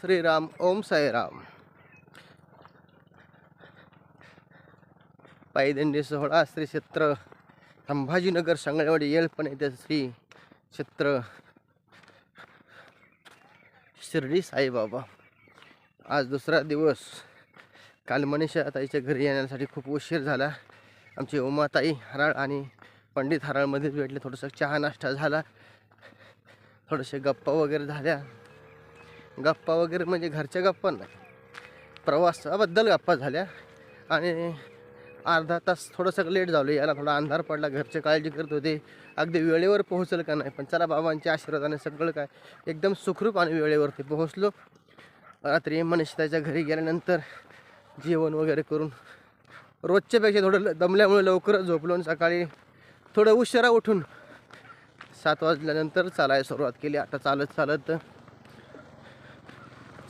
श्रीराम ओम साईराम. पायदिंडी सोहळा श्री क्षेत्र संभाजीनगर सांगळेवाडी येळपण येथे श्री क्षेत्र. शिर्डी साईबाबा. आज दुसरा दिवस. काल मनीषा ताईच्या घरी येण्यासाठी खूप उशीर झाला. आमची उमाताई हराळ आणि पंडित हराळमध्येच भेटले. थोडंसं चहा नाश्ता झाला. थोडेसे गप्पा वगैरे झाल्या. गप्पा वगैरे म्हणजे घरच्या गप्पा नाही. प्रवासाबद्दल गप्पा झाल्या. आणि अर्धा तास थोडंसं लेट झालो. याला थोडा अंधार पडला. घरचे काळजी करत होते. अगदी वेळेवर पोहोचलं का नाही? पण चला बाबांच्या आशीर्वादाने सगळं काय एकदम सुखरूप आणि वेळेवरती पोहोचलो. रात्री मनीषताच्या घरी गेल्यानंतर जेवण वगैरे करून रोजच्यापेक्षा थोडं दमल्यामुळे लवकरच झोपलो आणि सकाळी थोडं उशिरा उठून सात वाजल्यानंतर चालायला सुरुवात केली. आता चालत चालत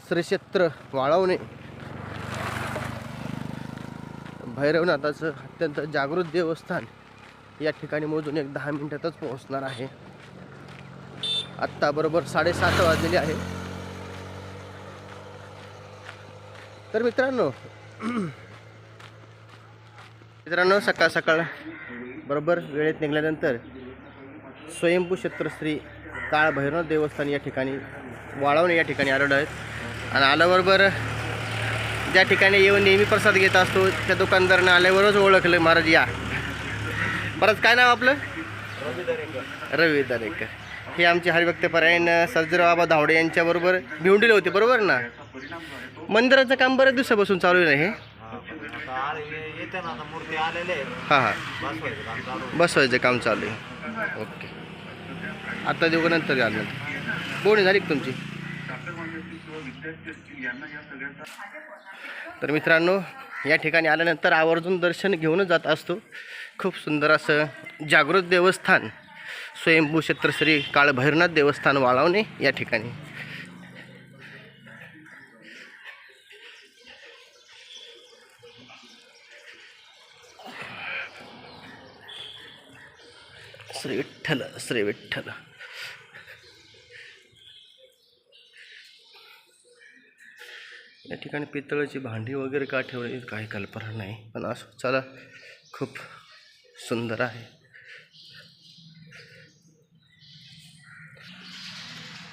श्रीक्षेत्र वाळवणे. भैरवनाथाचं अत्यंत जागृत देवस्थान या ठिकाणी मोजून एक दहा मिनिटातच पोहोचणार आहे. आत्ता बरोबर साडेसात वाजलेले आहे. तर मित्रांनो मित्रांनो सकाळ सकाळ बरोबर वेळेत निघाल्यानंतर स्वयंभू क्षेत्र श्री काळ भैरवनाथ देवस्थान या ठिकाणी वाळवणे या ठिकाणी आलेलो आहेत. आणि आल्याबरोबर ज्या ठिकाणी येऊन नेहमी प्रसाद घेत असतो त्या दुकानदारानं आल्यावरच ओळखलं महाराज या. बरंच काय नाव आपलं? रवी दरेकर. हे आमचे हरिभक्तपरायण सर्जराबाबा धावडे यांच्याबरोबर भिवंडीला होते बरोबर ना? मंदिराचं काम बऱ्याच दिवसापासून चालू आहे ना हे? हां हां. बसवायचं काम चालू आहे. ओके. आता देऊ नंतर आलं बोणी झाली तुमची? तर मित्रांनो या ठिकाणी आल्यानंतर आवर्जून दर्शन घेऊनच जात असतो. खूप सुंदर असं जागृत देवस्थान स्वयंभू क्षेत्र श्री काळभैरनाथ देवस्थान वाळवणे या ठिकाणी. श्री विठ्ठल श्री विठ्ठल. या ठिकाणी पितळाची भांडी वगैरे का ठेवली काही कल्पना नाही पण असं चला खूप सुंदर आहे.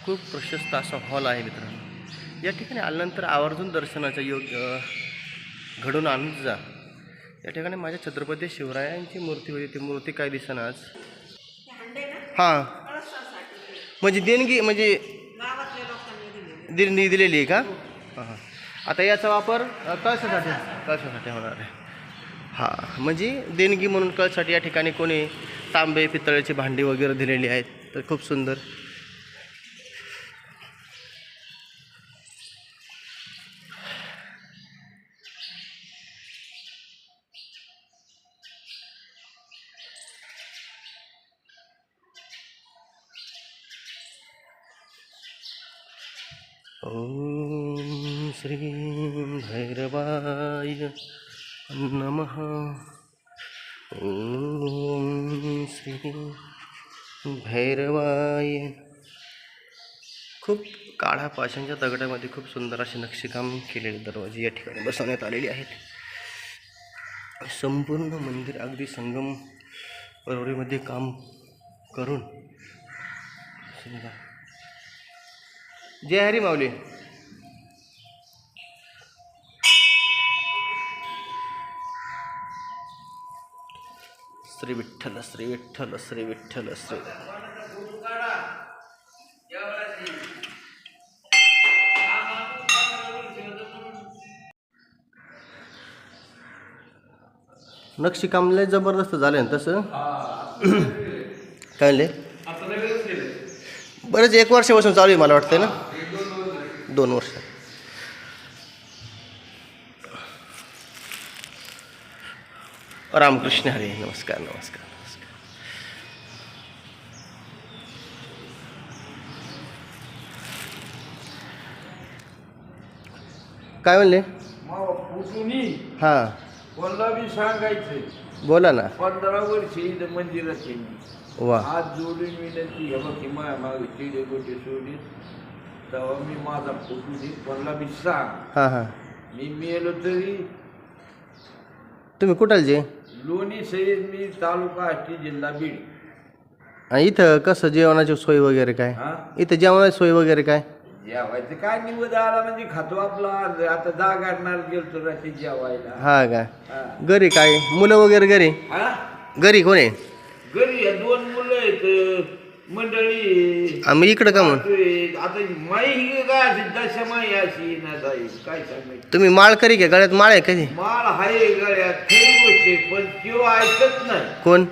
खूप प्रशस्त असा हॉल आहे मित्रांनो. या ठिकाणी आल्यानंतर आवर्जून दर्शनाचा योग घडून आणत जा. या ठिकाणी माझ्या छत्रपती शिवरायांची मूर्ती होती ती मूर्ती काय दिसेना आज? हां. म्हणजे देणगी म्हणजे देणगी दिलेली आहे का? हां. आता याचा वापर अ, कळसासाठी कळसासाठी होणार आहे. हां म्हणजे देणगी म्हणून कळसाठी या ठिकाणी कोणी तांबे पितळेची भांडी वगैरे दिलेली आहेत तर खूप सुंदर. Oh. श्री भैरवाय नमः। ॐ श्री भैरवाय खूप काळ्या पाशांच्या दगडामध्ये खूप सुंदर असे नक्षीकाम केलेले दरवाजे या ठिकाणी बसवण्यात आलेले आहेत. संपूर्ण मंदिर अगदी संगम परवरीमध्ये काम करून समजा जय हरी माऊली. श्री विठ्ठल श्री विठ्ठल श्री विठ्ठल श्री नक्षीकाम लय जबरदस्त झालं ना तसं? काय बरंच एक वर्षापासून चालू आहे मला वाटतं ना? दोन वर्ष. रामकृष्ण हरे नमस्कार नमस्कार नमस्कार. काय म्हणले? हां. कोणाला बी सांगायचं. बोला ना. पंधरा वर्षी इथं मंदिरात वा. हात जोडून विनंती हे बघ की माया मागे चिडे गोटे सोडीत तेव्हा मी माझा फोटो दे म्हणला मी सांग. हां हां. मी मेलो तरी. तुम्ही कुठालचे लोणी सय्यद मी तालुका आष्टी जिल्हा बीड. आणि इथं कसं जेवणाची सोय वगैरे काय? हा? इथं जेवणाची सोय वगैरे काय? जेवायचं काय निवड आला म्हणजे खातो आपला. आता जागाडणार गेलतो रात्री जेवायला. हा का? हा. घरी काय? मुलं वगैरे घरी? हा? घरी कोण आहे? घरी दोन मुलं आहेत. मंडळी. आम्ही इकडं का म्हणून. आता माई काय अशी दशा माई अशी ना ताई काय सांगायचं? तुम्ही माळ करी का? गळ्यात माळ आहे कधी माल हाय गळ्यात खरी गोष्ट आहे, पण तो ऐकत नाही. कोण?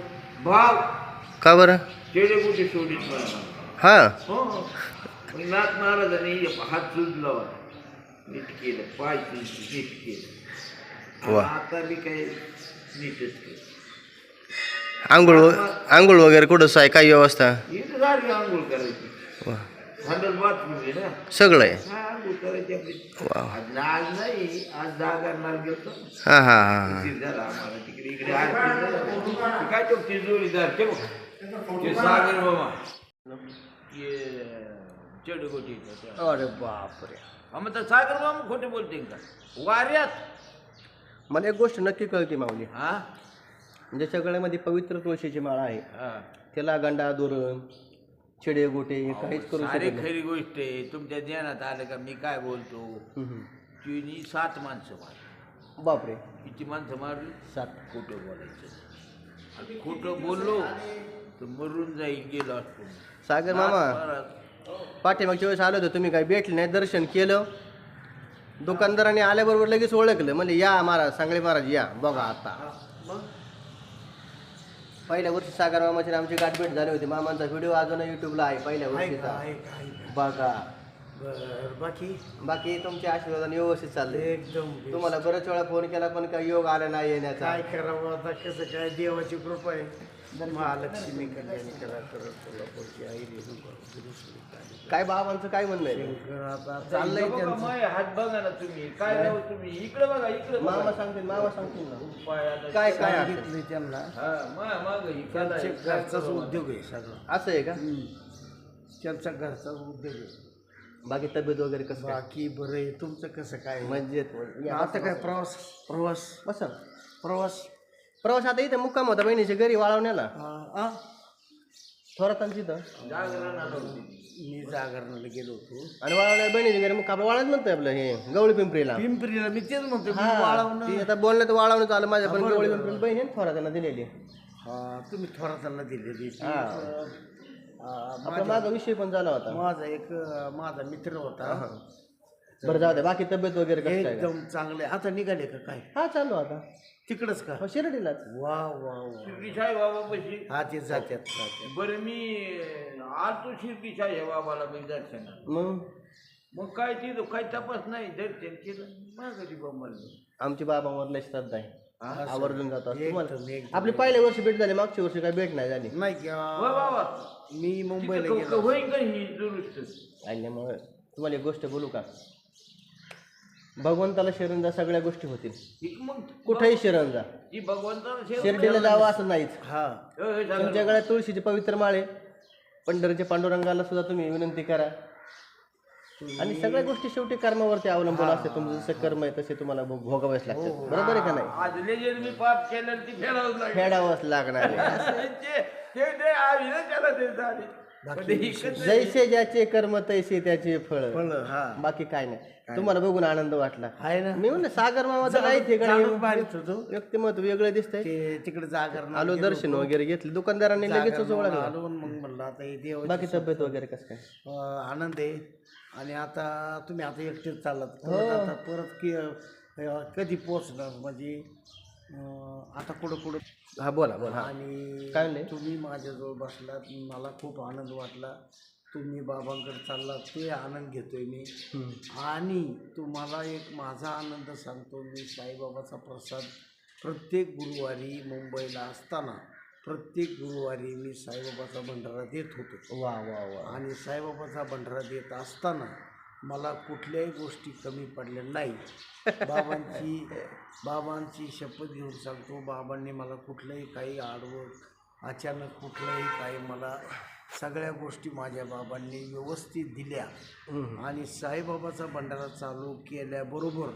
भाव. का बरं? तेडे कुठे सोडित मला हां. हो. मग नाथ महाराजांनी हात सुजला होता. नीट केलं पाय सुजले, नीट केलं. वा. आता मी काही नीटच केलं. आंघोळ आंघोळ वगैरे कुठं आहे? काय व्यवस्था? इथं झाली आंघोळ करायची. वा. संडास बाथरूम आहे ना? सगळं आहे. हा आंघोळ करायची आपली. वा. आज आज नाही आज जागरणार गेलो हां हां हां हां. उशीर झाला आम्हाला तिकडे इकडे आरती झाली. ते काय तो ते जोडीदार ते बघ ते सागर बाबा. चेडगोटी अरे बापरे. मग तर सागर मामा खोटे बोलते का? वाऱ्यात. मला एक गोष्ट नक्की कळते माऊली. हा? ज्याच्या गळ्यामध्ये पवित्र तुळशीची माळ आहे. हा. त्याला गंडा दोरण चिडे गोटे हे काहीच करू सारी शकत नाही. खरी गोष्ट आहे. तुमच्या ध्यानात आलं का? मी काय बोलतो? हम्म. तिने सात माणसं मारली. बापरे. किती माणसं मारली? सात. खोटं बोलायचं. आणि खोटं बोललो तर मरून जाईल गेलो असतो सागर मामा पाठीमागच्या वेळेस आलो होतो तुम्ही काय भेटले नाही दर्शन केलं. दुकानदाराने आल्याबरोबर लगेच ओळखलं. म्हणजे या महाराज सांगळे महाराज या. बघा आता. पहिल्या वर्षी सागर मामाची आमची गाठभेट झाली होती. मामांचा व्हिडिओ अजून युट्यूबला आहे पहिल्या वर्षीचा. बघा. बाकी? बाकी तुमच्या आशीर्वादाने व्यवस्थित चाललंय एकदम तुम्हाला बऱ्याच वेळा फोन केला पण काही योग आला नाही येण्याचा. काय करावं आता? कसं काय? देवाची कृपा आहे. महालक्ष्मी कल्याणी करा करत सोलापूरची आई रेणुका. काय बाबांचं काय म्हणणं आहे? चाललंय त्यांचं. हात बघा ना तुम्ही. काय तुम्ही? इकडे बघा इकडे मामा सांगतील मामा सांगतील ना. पाय आता काय काय असं? सांगितलंय त्यांना माग घरचाच उद्योग आहे सगळं. असं आहे का. त्यांचा घरचाच उद्योग आहे. बाकी तब्येत वगैरे कसं बाकी बरं आहे. तुमचं कसं काय? या, आता काय प्रवास प्रवास बसा. प्रवास प्रवास आता इथे मुक्काम होता बहिणीच्या घरी वाळवण्याला? थोरातांची इथं आलं होतं. मी जागरणाला गेलो होतो. आणि वाळवण्या बहिणीच्या घरी मुक्काम वाळत म्हणतोय आपलं हे गवळी पिंपरीला. पिंपरीला मी तेच म्हणतो हा, वाळवणं. आता बोलण्यात वाळवण्यात आलं माझ्या पण गवळी पिंपरी बहीण आहे ना थोरातांना दिलेली. हा तुम्ही थोरातांना दिलेली ती, हा. अं, आपला माझा विषय पण झाला होता. माझा एक अं, माझा मित्र होता. बरं जाऊ दे बाकी तब्येत वगैरे कसं काय? एकदम चांगले. आता निघाले का काय? हा चालू आता. तिकडच का? हो, शिर्डीलाच. वा वा वा. शिर्डीशाही बाबापाशी हा ते जात्यात जात्यात. बरं मी आलतो शिर्डीशाही या बाबाला मी दर्शन मग? मग काय तिथं काही तपास नाही दर्शन केलं. माघारी बंबल. आमची बाबांवर लय श्रद्धा आहे. आवर्जून जातो असं तुम्हाला एकदम एकदम आपली पहिल्या वर्षी भेट झाली मागच्या वर्षी काय भेट नाही झाली. नाही की, हो बाबा. मी मुंबईला तिथं गेलो. होईन का ही दुरुस्त? आणल्यामुळे तुम्हाला एक गोष्ट बोलू का? भगवंताला शरण जा सगळ्या गोष्टी होतील. ही मग कुठेही शरण जा ती भगवंताला शेव शिर्डीला जावं असं नाहीच. हा हो, हो, झालं. तुमच्या गळ्यात तुळशीची पवित्र माळे पंढरीच्या पांडुरंगाला सुद्धा तुम्ही विनंती करा. आणि सगळ्या गोष्टी शेवटी कर्मावरती अवलंबून असते. तुमचं जसं कर्म आहे तसे तुम्हाला भोग- भोगावेच लागतात. बरोबर आहे का नाही? आज लेजेर मी पाप केलं ती फेडावंच लागेल. फेडावंच लागणार आहे. ते- ते- ते आम्ही ना त्याला ते झाले. जैसे ज्याचे कर्म तैसे त्याचे फळ. पण हा. बाकी काय नाही. तुम्हाला बघून आनंद वाटला. आहे ना. मी म्हणलं सागर मामाचं चालत भारीच होतो व्यक्तिमत्व वेगळं दिसतंय. ते तिकडे जागरण आलो दर्शन वगैरे घेतले. दुकानदारांनी लगेचच ओळखलं. आलो आणि मग म्हणलं आता हे देव बाकी तब्येत वगैरे कसं काय? आनंद आहे. आणि आता तुम्ही आता एकटेच चाललात. हो. परत आता कधी पोचणार म्हणजे आता कुठं कुठं? हा बोला बोला हा. आणि काय म्हणले? तुम्ही माझ्याजवळ बसलात मला खूप आनंद वाटला. तुम्ही बाबांकडे चाललात ते आनंद घेतोय मी. आणि तुम्हाला एक माझा आनंद सांगतो मी साईबाबाचा प्रसाद. प्रत्येक गुरुवारी मुंबईला असताना प्रत्येक गुरुवारी मी साईबाबाचा भंडारा देत होतो. वा वा वा. आणि साईबाबाचा भंडारा देत असताना मला कुठल्याही गोष्टी कमी पडल्या नाही. बाबांची बाबांची शपथ घेऊन सांगतो बाबांनी मला कुठलंही काही आडवं अचानक कुठलंही काही मला सगळ्या गोष्टी माझ्या बाबांनी व्यवस्थित दिल्या. आणि साईबाबाचा भंडारा चालू केल्याबरोबर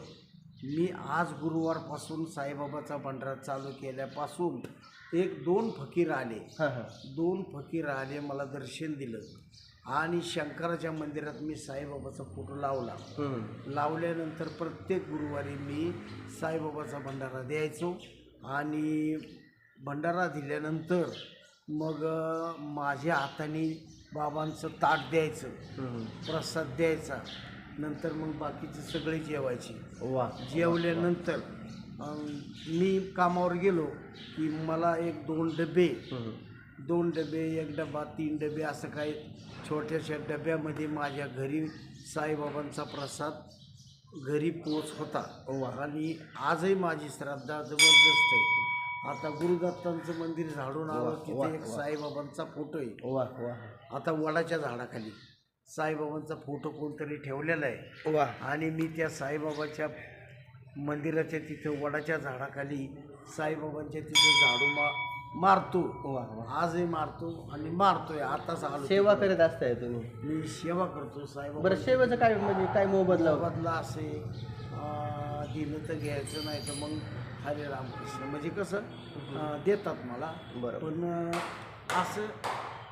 मी आज गुरुवारपासून साईबाबाचा भंडारा चालू केल्यापासून एक दोन फकीर आले. दोन फकीर आले मला दर्शन दिलं. आणि शंकराच्या मंदिरात मी साईबाबाचा फोटो लावला. लावल्यानंतर प्रत्येक गुरुवारी मी साईबाबाचा भंडारा द्यायचो. आणि भंडारा दिल्यानंतर मग माझ्या हाताने बाबांचं ताट द्यायचं. प्रसाद द्यायचा. नंतर मग बाकीचे सगळे जेवायचे. वा जेवल्यानंतर अं, मी कामावर गेलो की मला एक दोन डबे. दोन डबे एक डबा तीन डबे असं काही छोट्याशा डब्यामध्ये माझ्या घरी साईबाबांचा प्रसाद घरी पोच होता. आणि आजही माझी श्रद्धा जबरदस्त आहे. आता गुरुदत्तांचं मंदिर झाडून आलं वा, तिथे एक साईबाबांचा फोटो आहे. वा वा. आता वडाच्या झाडाखाली. साईबाबांचा फोटो कोणतरी ठेवलेला आहे. वा. आणि मी त्या साईबाबाच्या मंदिराच्या तिथं वडाच्या झाडाखाली साईबाबांच्या तिथं झाडू मा मारतो. वा वा. आजही मारतो आणि मारतोय. आताच आलो सेवा करत असताय तुम्ही? मी सेवा करतो साईबाबा बरं सेवेचं काय म्हणजे काय मोबदला होता? बदला असे अं, दिलं तर घ्यायचं नाही तर मग हरे रामकृष्ण म्हणजे कसं अं, देतात मला. बरोबर. पण अं, असं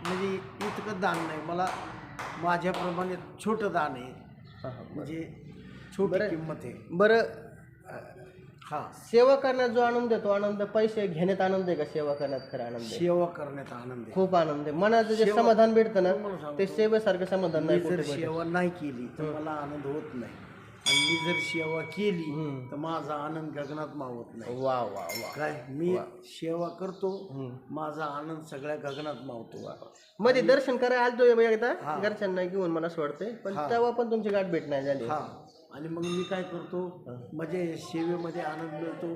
म्हणजे इतकं दान नाही. मला माझ्याप्रमाणे छोटं दान आहे. हां, हां. म्हणजे छोटी. किंमत आहे. बरं हा. सेवा करण्यात जो आनंद आहे तो आनंद पैसे घेण्यात आनंद आहे का? सेवा करण्यात खरा आनंद आहे? सेवा करण्यात आनंद आहे. खूप आनंद आहे. मनाचं जे समाधान भेटतं ना सांगतो. ते सेवेसारखं समाधान मी नाही जर भेटत. सेवा नाही केली तर मला आनंद होत नाही. आणि मी जर सेवा केली. तर माझा आनंद गगनात मावत नाही. वा वा वा. काय? मी सेवा करतो. माझा आनंद सगळ्या गगनात मावतो. मध्ये दर्शन करायला आलतो एकदा. घरच्यांना घेऊन मला वाटतंय पण. तेव्हा पण तुमची गाठ भेट नाही झाली. हा. आणि मग मी काय करतो म्हणजे सेवेमध्ये आनंद मिळतो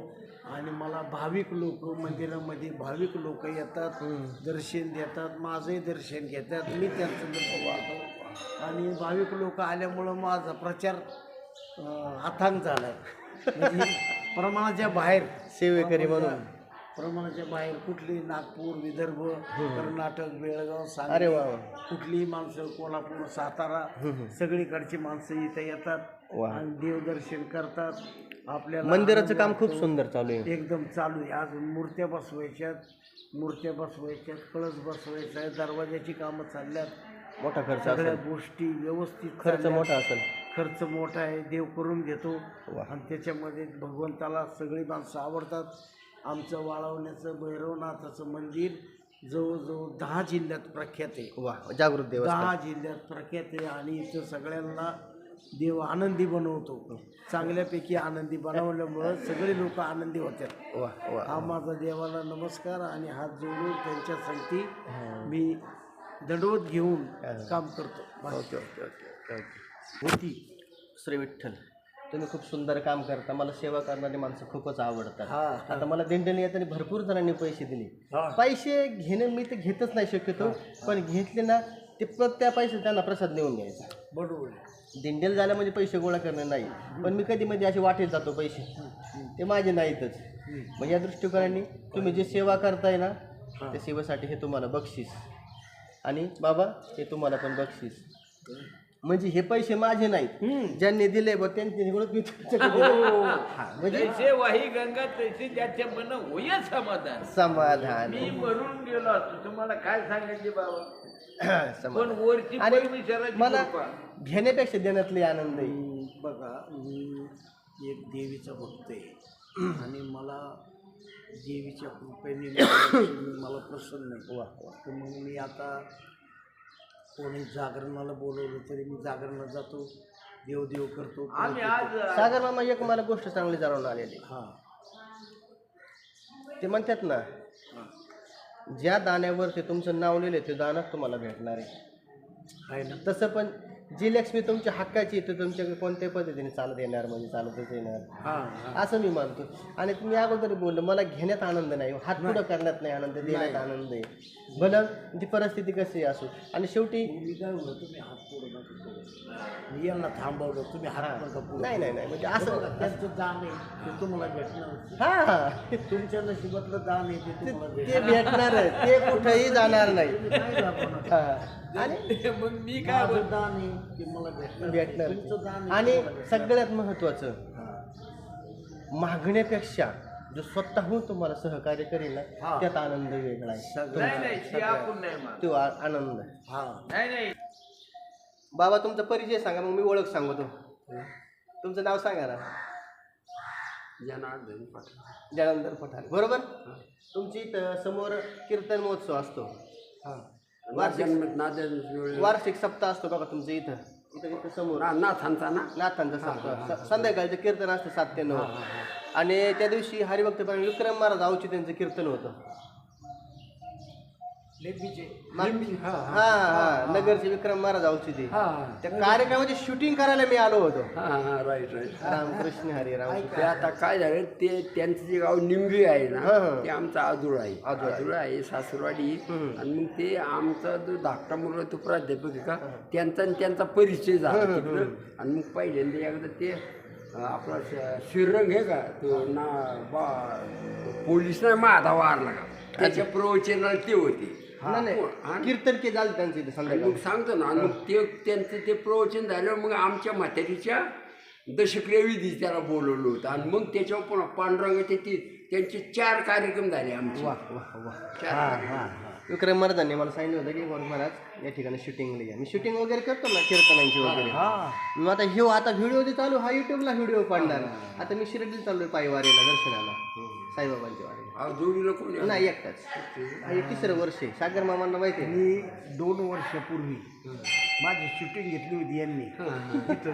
आणि मला भाविक लोक मंदिरामध्ये भाविक लोक येतात दर्शन देतात माझंही दर्शन घेतात मी त्यांचं आणि भाविक लोक आल्यामुळं माझा प्रचार अथांग झाला म्हणजे प्रमाणाच्या बाहेर सेवेकरी म्हणून. प्रमाणाच्या बाहेर कुठली नागपूर विदर्भ कर्नाटक बेळगाव अरे सांगली वा वा. कुठलीही माणसं कोल्हापूर सातारा सगळीकडची माणसं इथं येतात वा. आणि देवदर्शन करतात. आपल्याला मंदिराचं आनंद काम खूप वाटतो. सुंदर चालू आहे. एकदम चालू आहे. अजून मूर्त्या बसवायच्यात मूर्त्या बसवायच्यात कळस बसवायचा आहे दरवाजाची कामं चालल्यात. मोठा खर्च सगळ्या असेल. गोष्टी व्यवस्थित खर्च चालल्यात. मोठा असेल. खर्च मोठा आहे देव करून घेतो. आणि त्याच्यामध्ये भगवंताला सगळी माणसं आवडतात. आमचं वाळवण्याचं भैरवनाथाचं मंदिर जवळजवळ दहा जिल्ह्यात प्रख्यात आहे. वा जागृत देवस्थान. दहा जिल्ह्यात प्रख्यात आहे आणि इथं सगळ्यांना देव आनंदी बनवतो. चांगल्यापैकी आनंदी बनवल्यामुळं सगळे लोक आनंदी होतात. वा वा. हा माझा देवाला नमस्कार आणि हात जोडून त्यांच्या संगती मी दंडवत घेऊन काम करतो. Okay okay okay okay. होती श्री विठ्ठल तुम्ही खूप सुंदर काम करता. मला सेवा करणारी माणसं खूपच आवडतात. हा आता मला दिंडीने येताना भरपूर जणांनी पैसे दिले. पैसे घेणं मी तर घेतच नाही शक्यतो पण घेतले ना ते त्या पैसे त्यांना प्रसाद नेऊन द्यायचा. बरोबर. दिंडीला जाणं म्हणजे पैसे गोळा करणं नाही पण मी कधी मध्ये असे वाटेत जातो पैसे. ते माझे नाहीतच. मग या दृष्टिकोनाने तुम्ही जे सेवा करताय ना त्या सेवेसाठी हे तुम्हाला बक्षीस. आणि बाबा हे तुम्हाला पण बक्षीस. म्हणजे हे पैसे माझे नाहीत. ज्यांनी दिले बघ त्यांनी मी तुमच्याकडे दिले. हा, म्हणजे जैसे वाही गंगा तैसे त्याच्या मन होय समाधान. समाधान. मी मरून गेलो असतो. तुम्हाला काय सांगायचे बाबा? पण समाधान वरची आणि परमेश्वराची मला कृपा. घेण्यापेक्षा देण्यातले आनंद आहे. मी बघा मी एक देवीचा भक्त आहे. आणि मला देवीच्या कृपेने मी- मला प्रसन्न आहे. वा. तर मग मी आता कोणी जागरणाला बोलवलं तरी मी जागरणात जातो देव देव करतो आम्ही. आज सागर मामा एक मला गोष्ट चांगली जाणून आलेली. हा. ते म्हणतात ना ज्या दाण्यावर ते तुमचं नाव लिहिलं ते दानच तुम्हाला भेटणार आहे. आहे ना. तसं पण जी लक्ष्मी तुमच्या हक्काची आहे, तर तुमच्याकडे कोणत्याही पद्धतीने चालत येणार म्हणजे चालतच येणार. हां असं मी मानतो. आणि तुम्ही अगोदर बोललं मला घेण्यात आनंद नाही. हात पुढं करण्यात नाही आनंद देण्यात आनंद आहे. भलं ती परिस्थिती कशी असो आणि शेवटी मी काय म्हणतो तुम्ही हात पुढे नका करू. मी यांना थांबवलं तुम्ही हात नका पुढे नाही नाही नाही. म्हणजे असं त्यांचं दान आहे ते तुम्हाला भेटणार हा. तुमच्या नशिबातलं दान आहे ते तुम्हाला ते भेटणार भेटणार ते कुठेही जाणार नाही. तुम्ही काय. हा. आणि मग मी काय माझं दान आहे. ते मला भेटणार भेटणार तुमचं दान आहे आणि ते मला भेटणार. सगळ्यात महत्वाचं हां. मागण्यापेक्षा जो स्वतःहून तुम्हाला सहकार्य करेल ना हा. त्यात आनंद वेगळा आहे. सगळं नाही नाही ते आपण नाही मान तो आ- आनंद आहे. हां. नाही नाही. बाबा तुमचा परिचय सांगा मग मी ओळख सांगतो. तुमचं नाव सांगा ना. जनार्दन पाटील पठारे बरोबर? तुमची इथं समोर कीर्तन महोत्सव असतो. हां. वार्षिक वार्षिक सप्ताह असतो बघा तुमचं इथं. इथं इथं समोर. नाथांचा ना? नाथांचा सप्ताह. स- संध्याकाळचं कीर्तन असतं सात ते नऊ. आणि त्या दिवशी हरिभक्त विक्रम महाराज आवची त्यांचं कीर्तन होतं. हा हा. नगरचे विक्रम महाराज हां त्या कार्यक्रमाची शूटिंग करायला मी आलो होतो. हां हां राईट राईट रामकृष्ण हरी राम ते आता काय झालं ते त्यांचं जे गाव निंबी आहे ना हां. ते आमचं आजोळ आहे. आजोळ आहे. आजोळ आहे सासरवाडी. आणि मग ते आमचा जो धाकटा मुलगा तो प्राध्यापक आहे का त्यांचा आणि त्यांचा परिचय झाला तिकडं. आणि मग पहिल्यांदा एकदा ते अं, आपला श- श्रीरंग आहे का तो ना बा पोलीस नाही माझा वारला का. त्याच्या प्रवचनाला ते होते. नाही, कीर्तन के झालं त्यांचं इथं संध्याकाळी मग सांगतो ना मग ते त्यांचं ते प्रवचन झाल्यावर मग आमच्या म्हातारीच्या दशक्रिया विधी त्याला बोलवलं होतं. आणि मग त्याच्यावर पुन्हा पांडुरंगाचे ते त्यांचे चार कार्यक्रम झाले आमचे. वा वा वा. चार. विक्रम महाराजांनी मला सांगितलं होतं की वर महाराज या ठिकाणी शूटिंगला या. मी शूटिंग वगैरे करतो ना कीर्तनांची वगैरे. मग आता ह्यो आता व्हिडिओ जे चालू हा युट्यूबला व्हिडिओ पडणार आता मी शिर्डीला चाललोय पायी वारीला दर्शनाला साईबाबांच्या वारीला हा जोडीला कोणी नाही एकटाच. हा हे तिसरं वर्ष आहे. सागर मामांना माहिती आहे. मी दोन वर्षापूर्वी माझी शूटिंग घेतली होती यांनी. इथं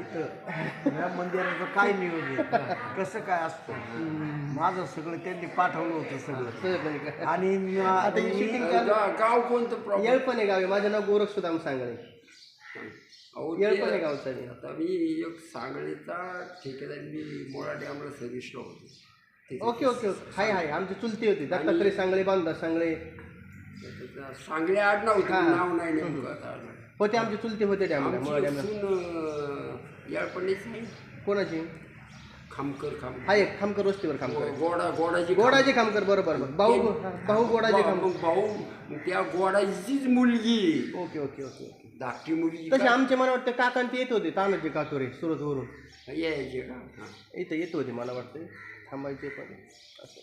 इथं. या मंदिराचं काय नियोजन? कसं काय असतं? माझं सगळं त्यांनी पाठवलं होतं सगळं. का? आणि म- आता ही शूटिंग चालू गा- गाव कोणतं प्रॉब्लेम येळपणे गाव आहे माझं नाव गोरख सुदाम सांगळे. येळपणे गावचं आहे. आता मी एक सांगलीचा ठेकेदार मी मोळा डॅमला सर्व्हिसला होतो ते- okay okay okay. Hi hi. आमची चुलती होती. दत्तात्रय सांगळे बांधा सांगळे. सांगली आडनाव होतं नाव नाही नेमकं आता होते आमची चुलती होते डॅमला मुळा आमची डॅमला सून याळपणीच आहे कोणाची? खामकर खामकर. हा एक खामकर वस्तीवर खामकर. गोडा गोडाची गोडाचे खामकर बरोबर बरोबर. भाऊ हा, भाऊ गोडाचे भाऊ खामकर. मग भाऊ मग त्या गोडाचीच मुलगी. Okay okay okay. ओके धाकटी मुलगी तसे आमचे मला वाटतं काका आणि ते येत होते तानाजी कातोरे सुरतवरून यायचे का? हा. इथं येत होते मला वाटतं थांबायचे पण. असं.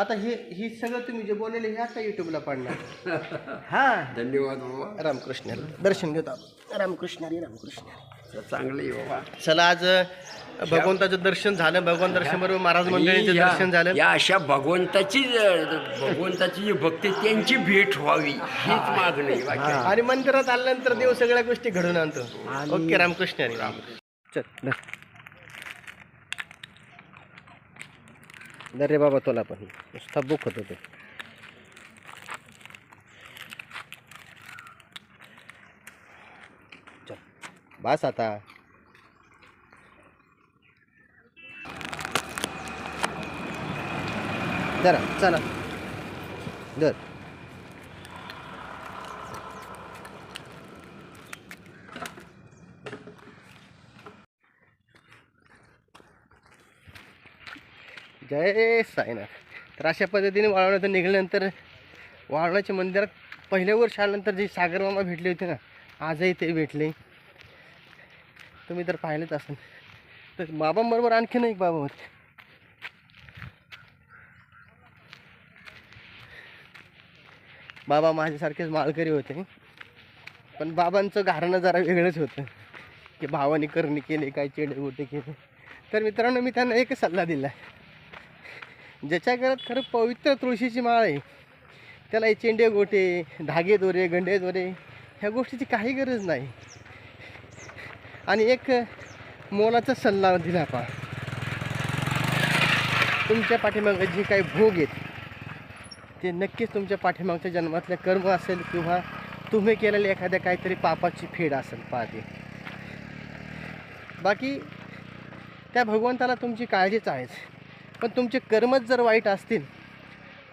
आता हे ही सगळं तुम्ही जे बोललेले हे आता युट्यूबला पाडणार. हा. धन्यवाद बाबा रामकृष्ण. दर्शन घेतो आपण. रामकृष्ण हरी रामकृष्ण हरी. चांगलं बाबा. चला आज भगवंताचं दर्शन झालं. भगवान दर्शन बरोबर महाराज मंडळींचं या- दर्शन झालं. या अशा भगवंताची भगवंताची जी भक्ती त्यांची भेट व्हावी. हीच मागणी आहे, बाकी. आणि मंदिरात आल्यानंतर देव सगळ्या गोष्टी घडून आणतो. ओके रामकृष्ण हरी राम चल धर. दर रे बाबा तुला पण. नुसता बुक होत होते चल बस आता. जरा चला. दर जय साईनाथ. तर अशा पद्धतीने वाळवण्यात निघाल्यानंतर वाळवण्याच्या मंदिरात पहिल्या वर्ष आल्यानंतर जी सागरमामा भेटले होते ना आजही ते भेटले. तुम्ही तर पाहिलेच असेल. तर बाबांबरोबर आणखीन एक बाबा होते. बाबा माझ्यासारखेच माळकरी होते. पण बाबांचं घराणं जरा वेगळंच होतं. की भावाने करणी केले काय चेडे गोटे केले. तर मित्रांनो मी त्यांना एकच सल्ला दिला ज्याच्या घरात खरं पवित्र तुळशीची माळ आहे त्याला हे चेंडे गोटे धागे दोरे गंडे दोरे ह्या गोष्टीची काही गरज नाही. आणि एक मोलाचा सल्ला दिला पा. तुमच्या पाठीमागं जे काही भोग आहेत ते नक्कीच तुमच्या पाठीमागच्या जन्मातल्या कर्म असेल किंवा तुम्ही केलेल्या एखाद्या काहीतरी पापाची फेड असेल पाहते बाकी त्या भगवंताला तुमची काळजीच आहेच. पण तुमचे कर्मच जर वाईट असतील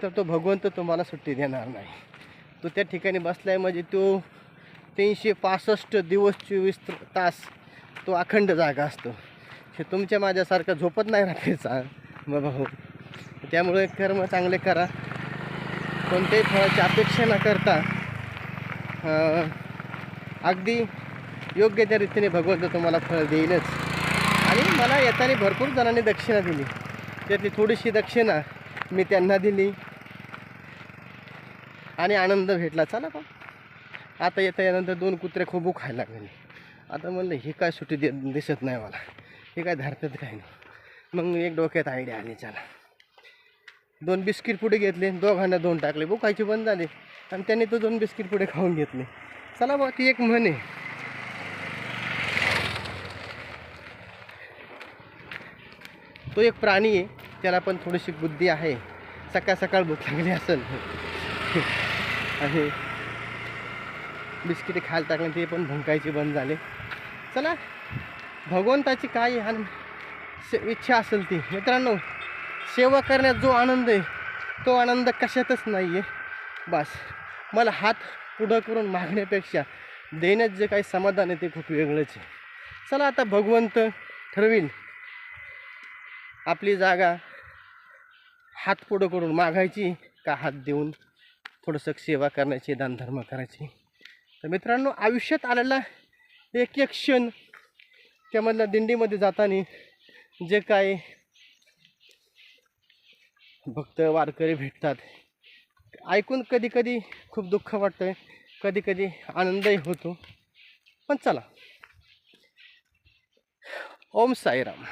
तर तो भगवंत तुम्हाला सुट्टी देणार नाही. तो त्या ठिकाणी बसलाय म्हणजे तो तीनशे पासष्ट दिवस चोवीस तास तो अखंड जागा असतो. हे तुमच्या माझ्यासारखं झोपत नाही राहायचा बाबा भाऊ त्यामुळे कर्म चांगले करा. कोणत्याही फळाची अपेक्षा न करता अगदी योग्य त्या रीतीने भगवंत तुम्हाला फळ देईलच. आणि मला येताना भरपूर जणांनी दक्षिणा दिली. त्यातली थोडीशी दक्षिणा मी त्यांना दिली. आणि आनंद भेटला. चला बा. आता येता यानंतर दोन कुत्रे खूप खायला लागले. आता म्हणलं ही काय सुट्टी दे दिसत नाही मला. हे काय धरतात काय नाही. मग एक डोक्यात आयडिया आली चला. दोन बिस्किट पुढे घेतले. दोघांना दोन टाकले. बुकायचे बंद झाले. आणि त्यांनी तो दोन बिस्किट पुढे खाऊन घेतले. चला बा ती एक म्हणे. तो एक प्राणी आहे. त्याला पण थोडीशी बुद्धी आहे. सकाळ सकाळ भूक लागली असेल. आणि बिस्किटे खायला टाकले ते पण भंकायचे बंद झाले. चला भगवंताची काय इच्छा असेल ती. मित्रांनो सेवा करण्यात जो आनंद आहे तो आनंद कशातच नाही आहे बस. मला हात पुढं करून मागण्यापेक्षा देण्यात जे काही समाधान आहे ते खूप वेगळंच आहे. चला आता भगवंत ठरवील आपली जागा हात पुढं करून मागायची का हात देऊन थोडंसं सेवा करण्याची दानधर्म करायची. तर मित्रांनो आयुष्यात आलेला एक एक क्षण त्यामधल्या दिंडीमध्ये जाताना जे काय भक्त वारकरी भेटतात ऐकून कधी कधी खूप दुःख वाटतं कधी कधी आनंदही होतो. पण चला. ओम साईराम.